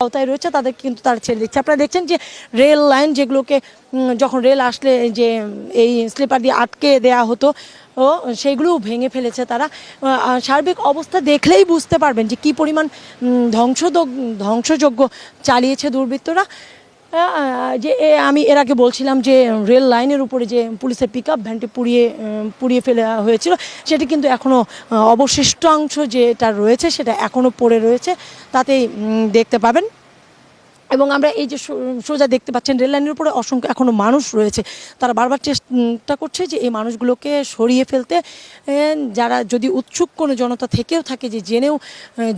আওতায় রয়েছে তাদের কিন্তু তারা ছেড়ে দিচ্ছে। আপনারা দেখছেন যে রেল লাইন যেগুলোকে যখন রেল আসলে যে, এই স্লিপার দিয়ে আটকে দেয়া হতো, ও, সেগুলোও ভেঙে ফেলেছে তারা। সার্বিক অবস্থা দেখলেই বুঝতে পারবেন যে কি পরিমাণ ধ্বংস ধ্বংসযজ্ঞ চালিয়েছে দুর্বৃত্তরা। যে আমি এর আগে বলছিলাম যে, রেল লাইনের উপরে যে পুলিশের পিক আপ ভ্যানটি পুড়িয়ে পুড়িয়ে ফেলে হয়েছিল, সেটি কিন্তু এখনও অবশিষ্টাংশ যেটা রয়েছে সেটা এখনও পড়ে রয়েছে। তাতেই দেখতে পাবেন। এবং আমরা এই যে সোজা দেখতে পাচ্ছেন রেল লাইনের উপরে অসংখ্য এখনও মানুষ রয়েছে। তারা বারবার চেষ্টা করছে যে এই মানুষগুলোকে সরিয়ে ফেলতে। যারা যদি উৎসুক কোনো জনতা থেকেও থাকে যে জেনেও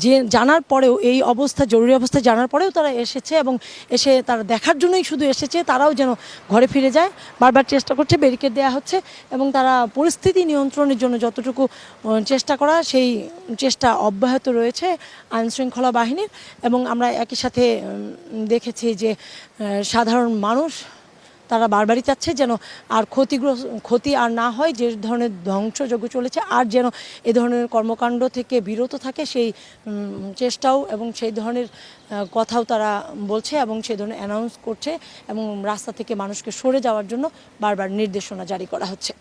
যে জানার পরেও, এই অবস্থা, জরুরি অবস্থা জানার পরেও তারা এসেছে এবং এসে তারা দেখার জন্যই শুধু এসেছে, তারাও যেন ঘরে ফিরে যায়। বারবার চেষ্টা করছে, ব্যারিকেড দেওয়া হচ্ছে এবং তারা পরিস্থিতি নিয়ন্ত্রণের জন্য যতটুকু চেষ্টা করা, সেই চেষ্টা অব্যাহত রয়েছে আইনশৃঙ্খলা বাহিনীর এবং আমরা একই সাথে দেখেছি যে সাধারণ মানুষ, তারা বারবারই চাচ্ছে যেন আর ক্ষতিগ্রস্ত, ক্ষতি আর না হয়, যে ধরনের ধ্বংসযজ্ঞ চলেছে, আর যেন এ ধরনের কর্মকাণ্ড থেকে বিরত থাকে, সেই চেষ্টাও এবং সেই ধরনের কথাও তারা বলছে এবং সেই ধরনের অ্যানাউন্স করছে এবং রাস্তা থেকে মানুষকে সরে যাওয়ার জন্য বারবার নির্দেশনা জারি করা হচ্ছে।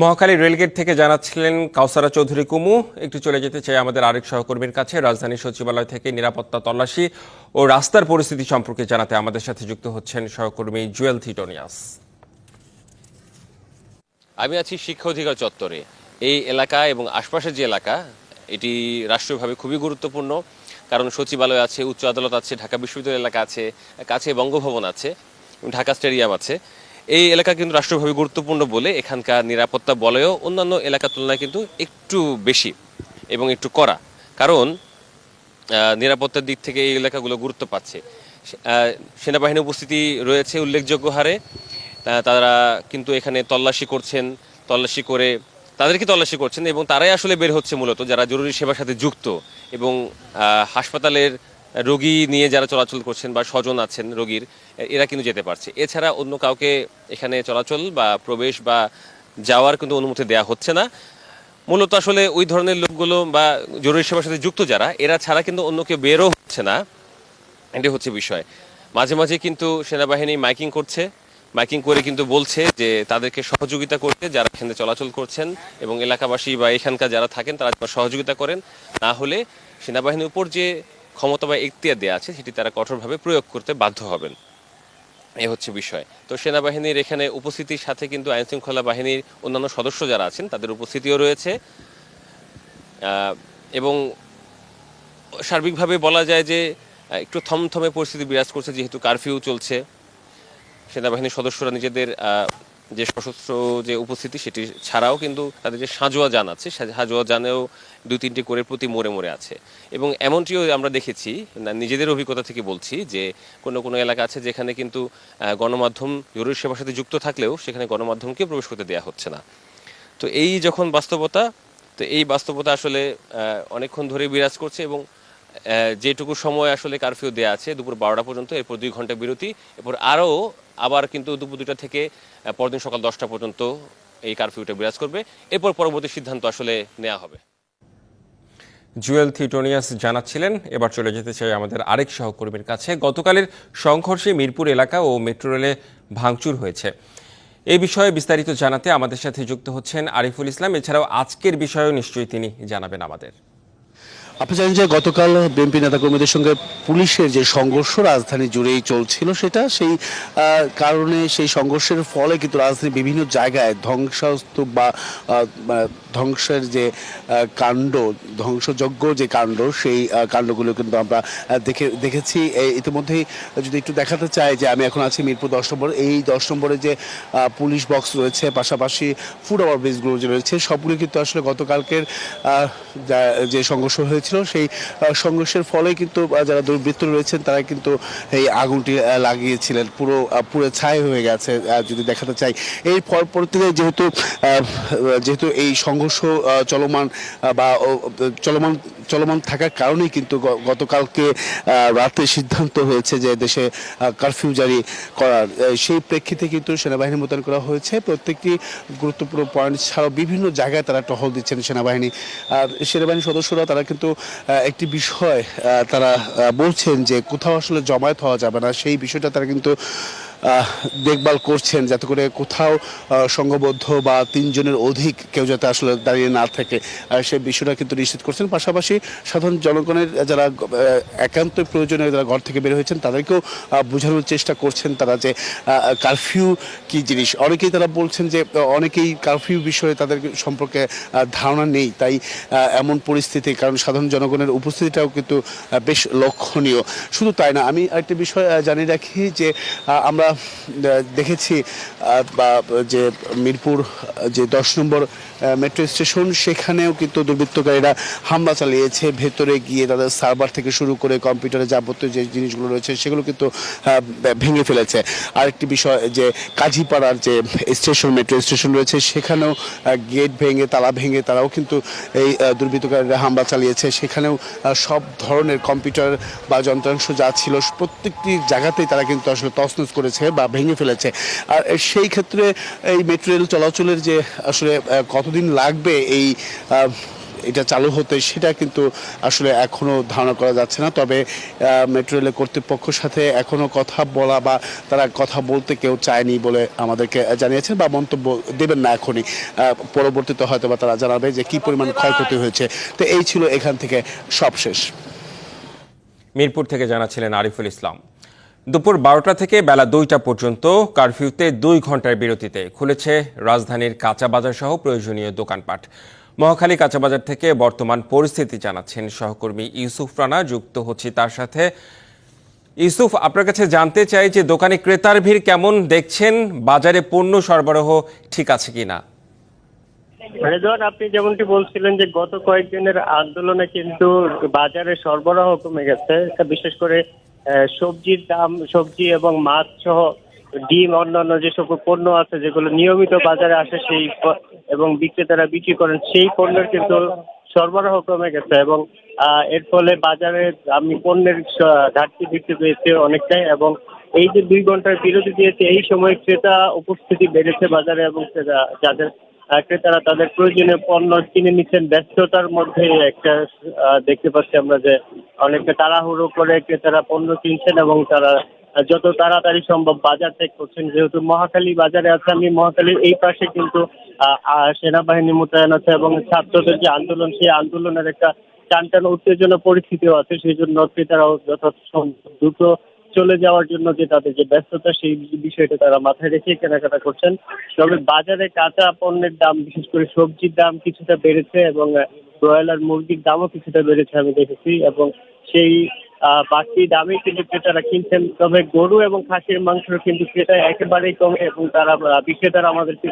মহাখালী রেলগেট থেকে জানাচ্ছিলেন কাউসারা চৌধুরী কুমু। একটু চলে যেতে চাই আমাদের আরেক সহকর্মীর কাছে। রাজধানী সচিবালয় থেকে নিরাপত্তা তল্লাশি ও রাস্তার পরিস্থিতি সম্পর্কে জানাতে আমাদের সাথে যুক্ত হচ্ছেন সহকর্মী জুয়েল থিটোনিয়াস। আমি আছি শিক্ষা অধিকার চত্বরে। এই এলাকা এবং আশপাশের যে এলাকা, এটি রাষ্ট্রীয়ভাবে খুবই গুরুত্বপূর্ণ। কারণ সচিবালয় আছে, উচ্চ আদালত আছে, ঢাকা বিশ্ববিদ্যালয় এলাকা আছে, কাছে বঙ্গভবন আছে ঢাকা স্টেডিয়াম আছে। এই এলাকা কিন্তু রাষ্ট্রীয়ভাবে গুরুত্বপূর্ণ বলে এখানকার নিরাপত্তা বলয়ও অন্যান্য এলাকার তুলনায় কিন্তু একটু বেশি এবং একটু করা কারণ নিরাপত্তার দিক থেকে এই এলাকাগুলো গুরুত্ব পাচ্ছে। সেনাবাহিনীর উপস্থিতি রয়েছে উল্লেখযোগ্য হারে। তারা কিন্তু এখানে তল্লাশি করছেন, তল্লাশি করে তাদেরকে তল্লাশি করছেন এবং তারাই আসলে বের হচ্ছে মূলত, যারা জরুরি সেবার সাথে যুক্ত এবং হাসপাতালের রোগী নিয়ে যারা চলাচল করছেন বা স্বজন আছেন রোগীর, এরা কিন্তু যেতে পারছে। এছাড়া অন্য কাউকে এখানে চলাচল বা প্রবেশ বা যাওয়ার কিন্তু অনুমতি দেওয়া হচ্ছে না। মূলত আসলে ওই ধরনের লোকগুলো বা জরুরি সেবার সাথে যুক্ত যারা, এরা ছাড়া কিন্তু অন্য কেউ বেরও হচ্ছে না। এটাই হচ্ছে বিষয়। মাঝে মাঝে কিন্তু সেনাবাহিনী মাইকিং করছে। মাইকিং করে কিন্তু বলছে যে তাদেরকে সহযোগিতা করতে যারা এখানে চলাচল করছেন এবং এলাকাবাসী বা এখানকার যারা থাকেন, তারা সহযোগিতা করেন। না হলে সেনাবাহিনীর উপর যে ক্ষমতা বা এখতিয়ার দেওয়া আছে, সেটি তারা কঠোরভাবে প্রয়োগ করতে বাধ্য হবেন। এ হচ্ছে বিষয়। তো সেনাবাহিনীর এখানে উপস্থিতির সাথে কিন্তু আইন শৃঙ্খলা বাহিনীর অন্যান্য সদস্য যারা আছেন, তাদের উপস্থিতিও রয়েছে। এবং সার্বিকভাবে বলা যায় যে একটু থমথমে পরিস্থিতি বিরাজ করছে, যেহেতু কারফিউ চলছে। সেনাবাহিনীর সদস্যরা নিজেদের যে সশস্ত্র যে উপস্থিতি সেটি ছাড়াও কিন্তু তাদের যে সাঁজোয়া যান আছে সাজোয়া যানেও দুই তিনটি করে প্রতি মোড়ে মোড়ে আছে। এবং এমনটিও আমরা দেখেছি নিজেদের অভিজ্ঞতা থেকে বলছি যে কোনো কোনো এলাকা আছে যেখানে কিন্তু গণমাধ্যম জরুরি সেবার সাথে যুক্ত থাকলেও সেখানে গণমাধ্যমকে প্রবেশ করতে দেওয়া হচ্ছে না। তো এই যখন বাস্তবতা, তো এই বাস্তবতা আসলে অনেকক্ষণ ধরে বিরাজ করছে এবং যেটুকু সময় আসলে কারফিউ দেওয়া আছে, দুপুর বারোটা পর্যন্ত, এরপর দুই ঘণ্টা বিরতি, এরপর আরও আবার কিন্তু দুপুর দুটা থেকে পরদিন সকাল দশটা পর্যন্ত এই কারফিউটা বিরাজ করবে। এরপর পরবর্তী সিদ্ধান্ত আসলে নেওয়া হবে। জুয়েল থিটোনিয়াস জানাচ্ছিলেন, এবার চলে যেতে চাই আমাদের আরেক সহকর্মীর কাছে। গতকালের সংঘর্ষে মিরপুর এলাকা ও মেট্রো রেলে ভাঙচুর হয়েছে। এই বিষয়ে বিস্তারিত জানাতে আমাদের সাথে যুক্ত হচ্ছেন আরিফুল ইসলাম। এছাড়াও আজকের বিষয়েও নিশ্চয়ই তিনি জানাবেন আমাদের। আপনি জানেন যে গতকাল বিএনপি নেতাকর্মীদের সঙ্গে পুলিশের যে সংঘর্ষ রাজধানী জুড়েই চলছিল, সেটা সেই কারণে সেই সংঘর্ষের ফলে কিন্তু রাজধানীর বিভিন্ন জায়গায় ধ্বংসস্তূপ বা ধ্বংসের যে কাণ্ড, ধ্বংসযজ্ঞ যে কাণ্ড, সেই কাণ্ডগুলো কিন্তু আমরা দেখে, দেখেছি। ইতিমধ্যেই যদি একটু দেখাতে চাই যে আমি এখন আছি মিরপুর দশ নম্বর, এই দশ নম্বরে যে পুলিশ বক্স রয়েছে, পাশাপাশি ফুড ওভার ব্রিজগুলো যে রয়েছে, সবগুলো কিন্তু আসলে গতকালকের যে সংঘর্ষ হয়েছিল সেই সংঘর্ষের ফলে কিন্তু যারা দুর্বৃত্ত রয়েছেন, তারা কিন্তু এই আগুনটি লাগিয়েছিলেন। পুরো পুরো ছাই হয়ে গেছে যদি দেখাতে চাই। এই পরবর্তীতে যেহেতু যেহেতু এই সংঘর্ষ চলমান বা চলমান চলমান থাকার কারণেই কিন্তু গতকালকে রাতে সিদ্ধান্ত হয়েছে যে দেশে কারফিউ জারি করার। সেই প্রেক্ষিতে কিন্তু সেনাবাহিনী মোতায়েন করা হয়েছে। প্রত্যেকটি গুরুত্বপূর্ণ পয়েন্ট ছাড়াও বিভিন্ন জায়গায় তারা টহল দিচ্ছেন সেনাবাহিনী। আর সেনাবাহিনীর সদস্যরা তারা কিন্তু একটি বিষয় তারা বলছেন যে কোথাও আসলে জমায়েত হওয়া যাবে না। সেই বিষয়টা তারা কিন্তু দেখভাল করছেন যাতে করে কোথাও সংঘবদ্ধ বা তিনজনের অধিক কেউ যাতে আসলে দাঁড়িয়ে না থাকে। সেই বিষয়টা কিন্তু নিশ্চিত করছেন। পাশাপাশি সাধারণ জনগণের যারা একান্ত প্রয়োজনে যারা ঘর থেকে বের হয়েছেন, তাদেরকেও বোঝানোর চেষ্টা করছেন তারা যে কারফিউ কি জিনিস? অনেকেই তারা বলছেন যে, অনেকেই কারফিউ বিষয়ে তাদের সম্পর্কে ধারণা নেই। তাই এমন পরিস্থিতি, কারণ সাধারণ জনগণের উপস্থিতিটাও কিন্তু বেশ লক্ষণীয়। শুধু তাই না, আমি আরেকটি বিষয় জানিয়ে রাখি যে আমরা দেখেছি যে মিরপুর, যে দশ নম্বর মেট্রো স্টেশন সেখানেও কিন্তু দুর্বৃত্তকারীরা হামলা চালিয়েছে। ভেতরে গিয়ে তাদের সার্ভার থেকে শুরু করে কম্পিউটারে যাবতীয় যে জিনিসগুলো রয়েছে, সেগুলো কিন্তু ভেঙে ফেলেছে। আরেকটি বিষয়, যে কাজীপাড়ার যে স্টেশন মেট্রো স্টেশন রয়েছে, সেখানেও গেট ভেঙে, তালা ভেঙে তারাও কিন্তু এই দুর্বৃত্তকারীরা হামলা চালিয়েছে। সেখানেও সব ধরনের কম্পিউটার বা যন্ত্রাংশ যা ছিল, প্রত্যেকটি জায়গাতেই তারা কিন্তু আসলে তছনছ করেছে। বা ভেঙে ফেলেছে। আর সেই ক্ষেত্রে এই মেট্রো রেল চলাচলের যে আসলে কতদিন লাগবে এই এটা চালু হতে সেটা কিন্তু আসলে এখনও ধারণা করা যাচ্ছে না। তবে মেট্রো রেলের কর্তৃপক্ষের সাথে এখনও কথা বলা বা তারা কথা বলতে কেউ চায়নি বলে আমাদেরকে জানিয়েছেন বা মন্তব্য দেবেন না এখনই। পরবর্তীতে হয়তো বা তারা জানাবে যে কি পরিমাণ ক্ষয়ক্ষতি হয়েছে। তো এই ছিল এখান থেকে সবশেষ। মিরপুর থেকে জানাচ্ছিলেন আরিফুল ইসলাম। দুপুর বারোটা থেকে বেলা দুইটা পর্যন্ত কারফিউতে দুই ঘণ্টার বিরতিতে খুলেছে রাজধানীর কাঁচা বাজার সহ প্রয়োজনীয় দোকানপাট। মহাখালী কাঁচা বাজার থেকে বর্তমান পরিস্থিতি জানাচ্ছেন সহকর্মী ইউসুফ রানা, যুক্ত হচ্ছি তার সাথে। ইউসুফ, আপনার কাছে জানতে চাই যে দোকানে ক্রেতার ভিড় কেমন, দেখছেন বাজারে পণ্য সরবরাহ ঠিক আছে কিনা? রেজওয়ান আপনি যেমনটি বলছিলেন যে গত কয়েকদিনের আন্দোলনে কিন্তু বাজারে সরবরাহ কমে গেছে। বিশেষ করে সবজির দাম, সবজি এবং মাছ সহ ডিম, অন্যান্য যে সকল পণ্য আছে, যেগুলো নিয়মিত বাজারে আসে সেই এবং বিক্রেতারা বিক্রি করেন, সেই পণ্যের কিন্তু সরবরাহ কমে গেছে এবং এর ফলে বাজারে আমি পণ্যের ঘাটতি দেখতে পেয়েছি অনেকটাই এবং এই যে দুই ঘণ্টার বিরতি দিয়েছে, এই সময় ক্রেতা উপস্থিতি বেড়েছে বাজারে এবং যাদের ক্রেতারা তাদের প্রয়োজনীয় পণ্য কিনে নিচ্ছেন, ব্যস্ততার মধ্যে একটা দেখতে পাচ্ছি আমরা যে অনেকটা তাড়াহুড়ো করে ক্রেতারা পণ্য কিনছেন এবং তারা যত তাড়াতাড়ি সম্ভব বাজার ত্যাগ করছেন। যেহেতু মহাখালী বাজারে আছে, আমি মহাখালীর এই পাশে কিন্তু সেনাবাহিনী মোতায়েন আছে এবং ছাত্রদের যে আন্দোলন, সেই আন্দোলনের একটা টানটান উত্তেজনা পরিস্থিতিও আছে। সেই জন্য ক্রেতারাও যথাযথ সম্ভব দ্রুত চলে যাওয়ার জন্য যে তাদের যে ব্যস্ততা, সেই বিষয়টা তারা মাথায় রেখে কেনাকাটা করছেন। তবে বাজারে কাঁচা পণ্যের দাম, বিশেষ করে সবজির দাম কিছুটা বেড়েছে এবং ব্রয়লার মুরগির দামও কিছুটা বেড়েছে আমি দেখেছি এবং সেই বাড়তি দামে কিন্তু ক্রেতারা কিনছেন। তবে গরু এবং খাসির মাংস কিন্তু ক্রেতা একেবারেই কমে এবং তারা বিক্রেতারা আমাদেরকে